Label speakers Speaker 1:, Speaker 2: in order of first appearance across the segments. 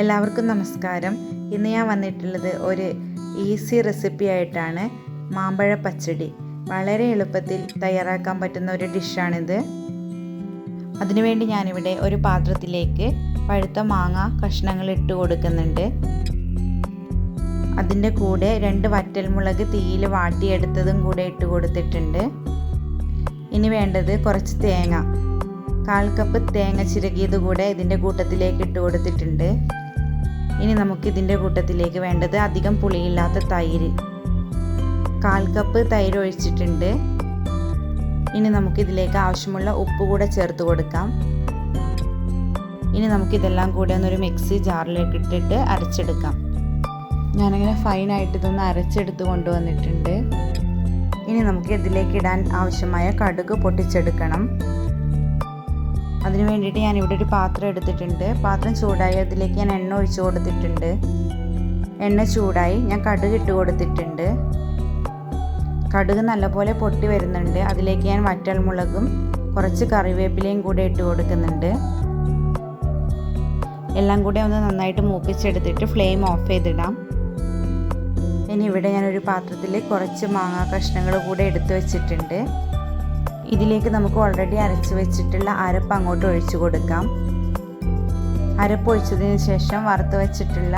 Speaker 1: എല്ലാവർക്കും നമസ്കാരം. ഇന്ന് ഞാൻ വന്നിട്ടുള്ളത് ഒരു ഈസി റെസിപ്പി ആയിട്ടാണ് മാമ്പഴ പച്ചടി. വളരെ എളുപ്പത്തിൽ തയ്യാറാക്കാൻ പറ്റുന്ന ഒരു ഡിഷാണിത്. അതിനുവേണ്ടി ഞാനിവിടെ ഒരു പാത്രത്തിലേക്ക് പഴുത്ത മാങ്ങ കഷ്ണങ്ങൾ ഇട്ട് കൊടുക്കുന്നുണ്ട്. അതിന്റെ കൂടെ രണ്ട് വറ്റൽമുളക് തീയിൽ വാട്ടിയെടുത്തതും കൂടെ ഇട്ട് കൊടുത്തിട്ടുണ്ട്. ഇനി വേണ്ടത് കുറച്ച് തേങ്ങ. കാൽ കപ്പ് തേങ്ങ ചിരകിയത് കൂടെ ഇതിന്റെ കൂട്ടത്തിലേക്ക് ഇട്ട് കൊടുത്തിട്ടുണ്ട്. ഇനി നമുക്കിതിന്റെ കൂട്ടത്തിലേക്ക് വേണ്ടത് അധികം പുളിയില്ലാത്ത തൈര്. കാൽ കപ്പ് തൈര് ഒഴിച്ചിട്ടുണ്ട്. ഇനി നമുക്കിതിലേക്ക് ആവശ്യമുള്ള ഉപ്പ് കൂടെ ചേർത്ത് കൊടുക്കാം. ഇനി നമുക്കിതെല്ലാം കൂടെ ഒന്നൊരു മിക്സി ജാറിലേക്ക് ഇട്ടിട്ട് അരച്ചെടുക്കാം. ഞാനങ്ങനെ ഫൈനായിട്ട് ഇതൊന്ന് അരച്ചെടുത്ത് കൊണ്ടുവന്നിട്ടുണ്ട്. ഇനി നമുക്ക് ഇതിലേക്ക് ഇടാൻ ആവശ്യമായ കടുക് പൊട്ടിച്ചെടുക്കണം. അതിന് വേണ്ടിയിട്ട് ഞാൻ ഇവിടെ ഒരു പാത്രം എടുത്തിട്ടുണ്ട്. പാത്രം ചൂടായി അതിലേക്ക് ഞാൻ എണ്ണ ഒഴിച്ചു കൊടുത്തിട്ടുണ്ട്. എണ്ണ ചൂടായി ഞാൻ കടുക് ഇട്ട് കൊടുത്തിട്ടുണ്ട്. കടുക് നല്ലപോലെ പൊട്ടി വരുന്നുണ്ട്. അതിലേക്ക് ഞാൻ വറ്റൽമുളകും കുറച്ച് കറിവേപ്പിലയും കൂടെ ഇട്ട് കൊടുക്കുന്നുണ്ട്. എല്ലാം കൂടെ ഒന്ന് നന്നായിട്ട് മൂപ്പിച്ചെടുത്തിട്ട് ഫ്ലെയിം ഓഫ് ചെയ്തിടാം. ഇനി ഇവിടെ ഞാനൊരു പാത്രത്തിൽ കുറച്ച് മാങ്ങാ കഷ്ണങ്ങൾ കൂടെ എടുത്തു വെച്ചിട്ടുണ്ട്. ഇതിലേക്ക് നമുക്ക് ഓൾറെഡി അരച്ച് വെച്ചിട്ടുള്ള അരപ്പ് അങ്ങോട്ട് ഒഴിച്ചു കൊടുക്കാം. അരപ്പ് ഒഴിച്ചതിന് ശേഷം വറുത്ത് വെച്ചിട്ടുള്ള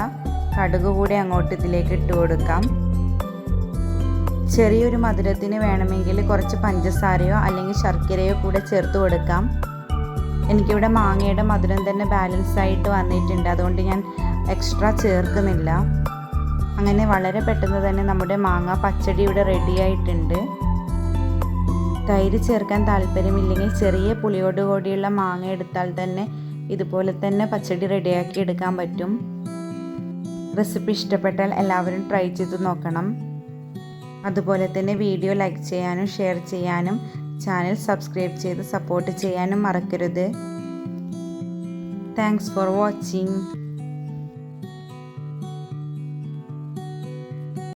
Speaker 1: കടുക് കൂടി അങ്ങോട്ട് ഇതിലേക്ക് ഇട്ട് കൊടുക്കാം. ചെറിയൊരു മധുരത്തിന് വേണമെങ്കിൽ കുറച്ച് പഞ്ചസാരയോ അല്ലെങ്കിൽ ശർക്കരയോ കൂടെ ചേർത്ത് കൊടുക്കാം. എനിക്കിവിടെ മാങ്ങയുടെ മധുരം തന്നെ ബാലൻസ് ആയിട്ട് വന്നിട്ടുണ്ട്. അതുകൊണ്ട് ഞാൻ എക്സ്ട്രാ ചേർക്കുന്നില്ല. അങ്ങനെ വളരെ പെട്ടെന്ന് തന്നെ നമ്മുടെ മാങ്ങ പച്ചടി ഇവിടെ റെഡി ആയിട്ടുണ്ട്. തൈര് ചേർക്കാൻ താല്പര്യമില്ലെങ്കിൽ ചെറിയ പുളിയോട് കൂടിയുള്ള മാങ്ങ എടുത്താൽ തന്നെ ഇതുപോലെ തന്നെ പച്ചടി റെഡിയാക്കി എടുക്കാൻ പറ്റും. റെസിപ്പി ഇഷ്ടപ്പെട്ടാൽ എല്ലാവരും ട്രൈ ചെയ്ത് നോക്കണം. അതുപോലെ തന്നെ വീഡിയോ ലൈക്ക് ചെയ്യാനും ഷെയർ ചെയ്യാനും ചാനൽ സബ്സ്ക്രൈബ് ചെയ്ത് സപ്പോർട്ട് ചെയ്യാനും മറക്കരുത്. Thanks for watching.